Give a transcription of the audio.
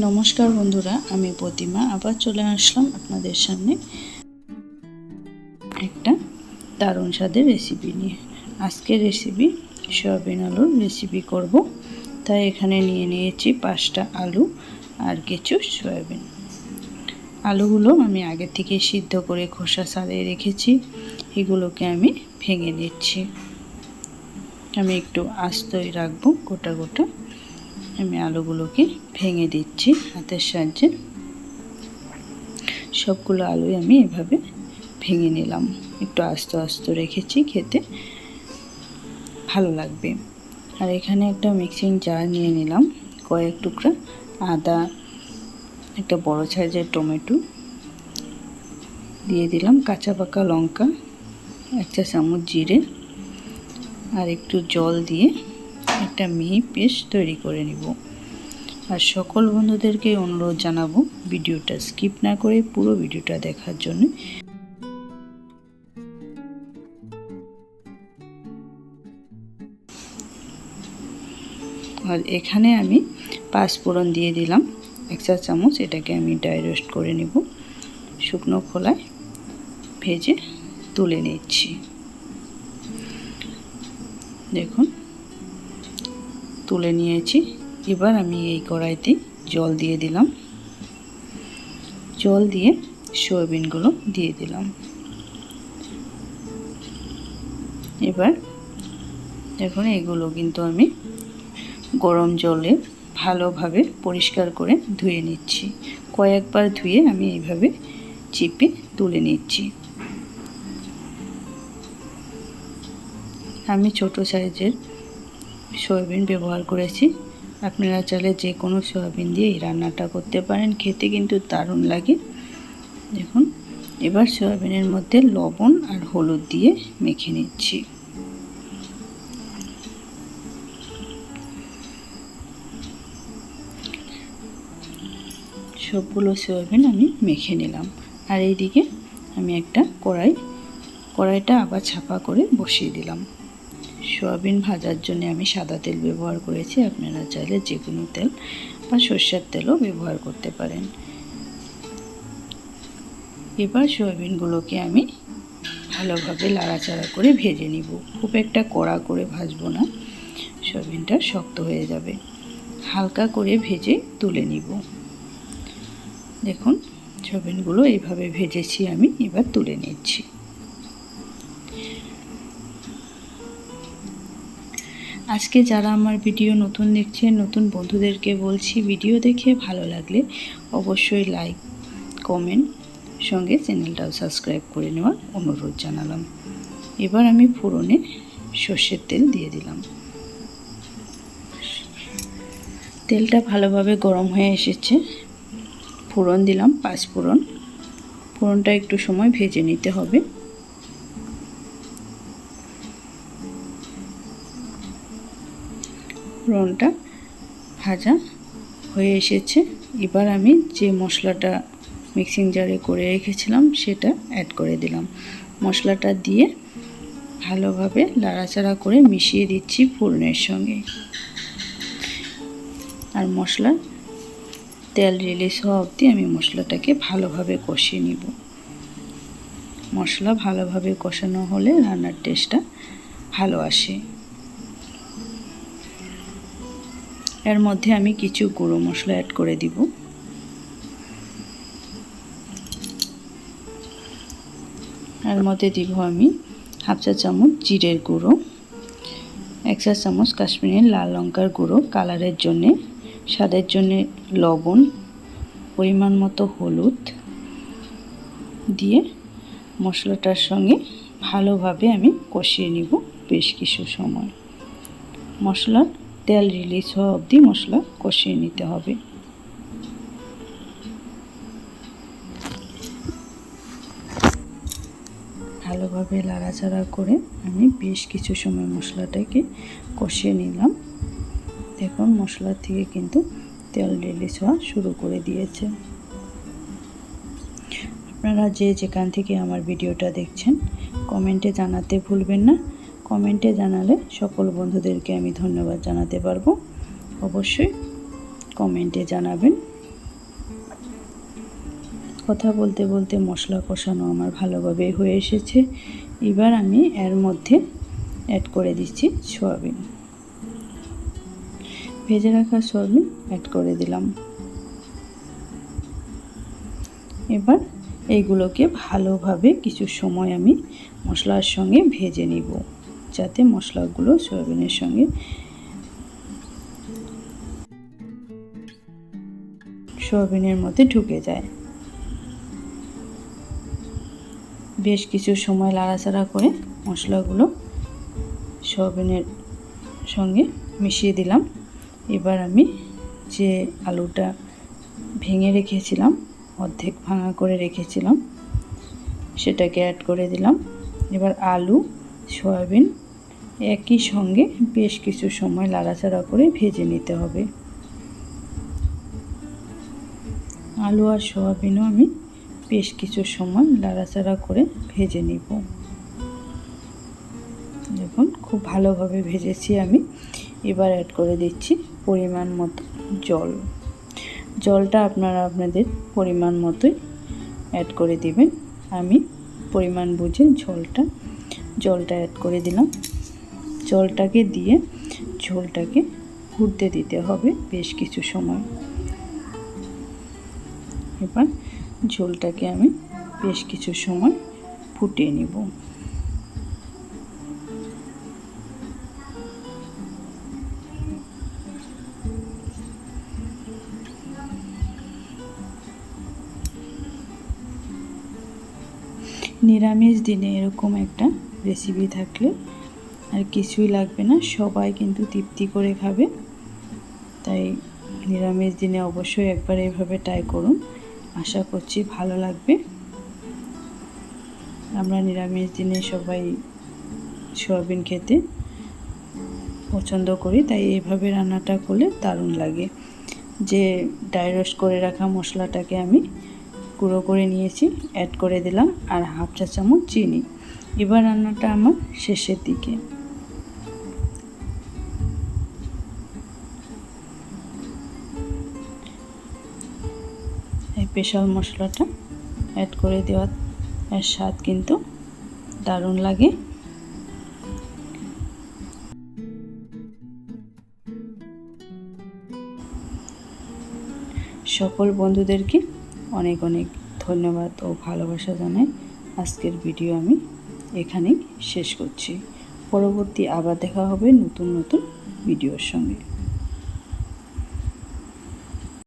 নমস্কার বন্ধুরা, আমি প্রতিমা, আবার চলে আসলাম আপনাদের সামনে একটা দারুণ স্বাদের রেসিপি নিয়ে। আজকের রেসিপি সয়াবিন আলুর রেসিপি করব। তাই এখানে নিয়ে নিয়েছি পাঁচটা আলু আর কিছু সয়াবিন। আলুগুলো আমি আগে থেকে সিদ্ধ করে খোসা ছাড়িয়ে রেখেছি। এগুলোকে আমি ভেঙে দিচ্ছি আমি একটু আস্তই রাখব গোটা গোটা। আমি আলুগুলোকে ভেঙে দিচ্ছি হাতের সাহায্যে। সবগুলো আলুই আমি এভাবে ভেঙে নিলাম। একটু আস্ত আস্ত রেখেছি খেতে। ভালো লাগবে। আর এখানে একটা মিক্সিং জার নিয়ে নিলাম। কয়েক টুকরা আদা, একটা বড় সাইজের টমেটো দিয়ে দিলাম, কাঁচা পাকা লঙ্কা, একটা চামচ জিরে আর একটু জল দিয়ে একটা মিহি পেস্ট তৈরি করে নিব। আর সকল বন্ধুদেরকে অনুরোধ জানাব ভিডিওটা স্কিপ না করে পুরো ভিডিওটা দেখার জন্য। আর এখানে আমি পাঁচ ফোড়ন দিয়ে দিলাম। এক চা চামচ এটাকে আমি ড্রাই রোস্ট করে নেব। শুকনো খোলায় ভেজে তুলে নিচ্ছি। দেখুন তুলে নিয়েছি। এবার আমি এই কড়াইতে জল দিয়ে দিলাম। জল দিয়ে সয়াবিনগুলো দিয়ে দিলাম। এবার এখন এগুলো কিন্তু আমি গরম জলে ভালোভাবে পরিষ্কার করে ধুয়ে নিচ্ছি। কয়েকবার ধুয়ে আমি এইভাবে চিপে তুলে নিচ্ছি। আমি ছোট সাইজের সয়াবিন ব্যবহার করেছি। আপনারা চাইলে যে কোনো সয়াবিন দিয়ে এই রান্নাটা করতে পারেন। খেতে কিন্তু দারুণ লাগে। দেখুন, এবার সয়াবিনের মধ্যে লবণ আর হলুদ দিয়ে মেখে নিচ্ছি। সবগুলো সয়াবিন আমি মেখে নিলাম। আর এইদিকে আমি একটা কড়াই, কড়াইটা আবার ছাপা করে বসিয়ে দিলাম। সয়াবিন ভাজার জন্য আমি সাদা তেল ব্যবহার করেছি। আপনারা চাইলে যে কোনো তেল বা সর্ষের তেলও ব্যবহার করতে পারেন। এবার সয়াবিনগুলোকে আমি ভালোভাবে লাড়াচাড়া করে ভেজে নিব। খুব একটা কড়া করে ভাজবো না। সয়াবিনটা শক্ত হয়ে যাবে। হালকা করে ভেজে তুলে নিব। দেখুন, সয়াবিনগুলো এইভাবে ভেজেছি আমি, এবার তুলে নিচ্ছি। আজকে যারা আমার ভিডিও নতুন দেখছেন, নতুন বন্ধুদেরকে বলছি, ভিডিও দেখে ভালো লাগলে অবশ্যই লাইক কমেন্ট সঙ্গে চ্যানেলটাও সাবস্ক্রাইব করে নেওয়ার অনুরোধ জানালাম। এবার আমি ফোড়নে সর্ষের তেল দিয়ে দিলাম। তেলটা ভালোভাবে গরম হয়ে এসেছে। ফোড়ন দিলাম পাঁচ ফোড়ন। ফোড়নটা একটু সময় ভেজে নিতে হবে। ফোড়নটা ভাজা হয়ে এসেছে। এবার আমি যে মশলাটা মিক্সিং জারে করে রেখেছিলাম, সেটা অ্যাড করে দিলাম। মশলাটা দিয়ে ভালোভাবে লাড়াচাড়া করে মিশিয়ে দিচ্ছি ফোড়নের সঙ্গে। আর মশলা, তেল রিলিজ হওয়া অবধি আমি মশলাটাকে ভালোভাবে কষিয়ে নিব। মশলা ভালোভাবে কষানো হলে রান্নার টেস্টটা ভালো আসে। এর মধ্যে আমি কিছু গুঁড়ো মশলা অ্যাড করে দিব। এর মধ্যে দিব আমি হাফ চা চামচ জিরের গুঁড়ো, এক চা চামচ কাশ্মীরি লাল লঙ্কার গুঁড়ো, কালারের জন্যে, স্বাদের জন্যে লবণ, পরিমাণ মতো হলুদ দিয়ে মশলাটার সঙ্গে ভালোভাবে আমি কষিয়ে নিব বেশ কিছু সময়। মশলার তেল রিলিজ হওয়া অবধি মশলা কষিয়ে নিতে হবে। ভালোভাবে লাড়াচাড়া করে আমি বেশ কিছু সময় মশলাটাকে কষিয়ে নিলাম। দেখুন, মশলা থেকে কিন্তু তেল রিলিজ হওয়া শুরু করে দিয়েছে। আপনারা যে যেখান থেকে আমার ভিডিওটা দেখছেন কমেন্টে জানাতে ভুলবেন না। কমেন্টে জানালে সকল বন্ধুদেরকে আমি ধন্যবাদ জানাতে পারব। অবশ্যই কমেন্টে জানাবেন। কথা বলতে বলতে মশলা কষানো আমার ভালোভাবে হয়ে এসেছে। এবার আমি এর মধ্যে অ্যাড করে দিচ্ছি সয়াবিন। ভেজে রাখা সয়াবিন অ্যাড করে দিলাম। এবার এইগুলোকে ভালোভাবে কিছু সময় আমি মশলার সঙ্গে ভেজে নিব। যাতে মশলাগুলো সয়াবিনের সঙ্গে সয়াবিনের মধ্যে ঢুকে যায়। বেশ কিছু সময় লাড়াচাড়া করে মশলাগুলো সয়াবিনের সঙ্গে মিশিয়ে দিলাম। এবার আমি যে আলুটা ভেঙে রেখেছিলাম, অর্ধেক ভাঙা করে রেখেছিলাম, সেটাকে অ্যাড করে দিলাম। এবার আলু, সয়াবিন একই সঙ্গে বেশ কিছু সময় লাড়াচাড়া করে ভেজে নিতে হবে। আলু আর সোয়াবিনও আমি বেশ কিছু সময় লাড়াচাড়া করে ভেজে নিব। দেখুন, খুব ভালোভাবে ভেজেছি আমি। এবার অ্যাড করে দিচ্ছি পরিমাণ মতো জল। জলটা আপনারা আপনাদের পরিমাণ মতোই অ্যাড করে দিবেন। আমি পরিমাণ বুঝে ঝোলটা, জলটা অ্যাড করে দিলাম। জলটাকে দিয়ে ঝোলটাকে ফুটতে দিতে হবে বেশ কিছু সময়। এবার ঝোলটাকে আমি বেশ কিছু সময় ফুটিয়ে নিব। নিরামিষ দিনে এরকম একটা রেসিপি থাকলে আর কিছুই লাগবে না, সবাই কিন্তু তৃপ্তি করে খাবে। তাই নিরামিষ দিনে অবশ্যই একবার এভাবে ট্রাই করুন। আশা করছি ভালো লাগবে। আমরা নিরামিষ দিনে সবাই সয়াবিন খেতে পছন্দ করি, তাই এইভাবে রান্নাটা করলে দারুণ লাগে। যে ডাইরোস্ট করে রাখা মশলাটাকে আমি গুঁড়ো করে নিয়েছি অ্যাড করে দিলাম, আর হাফ চা চামচ চিনি। এবার রান্নাটা আমার শেষের দিকে। স্পেশাল মশলাটা অ্যাড করে দেওয়ার স্বাদ কিন্তু দারুণ লাগে। সকল বন্ধুদেরকে অনেক অনেক ধন্যবাদ ও ভালোবাসা জানাই। আজকের ভিডিও আমি এখানেই শেষ করছি। পরবর্তী আবার দেখা হবে নতুন নতুন ভিডিওর সঙ্গে।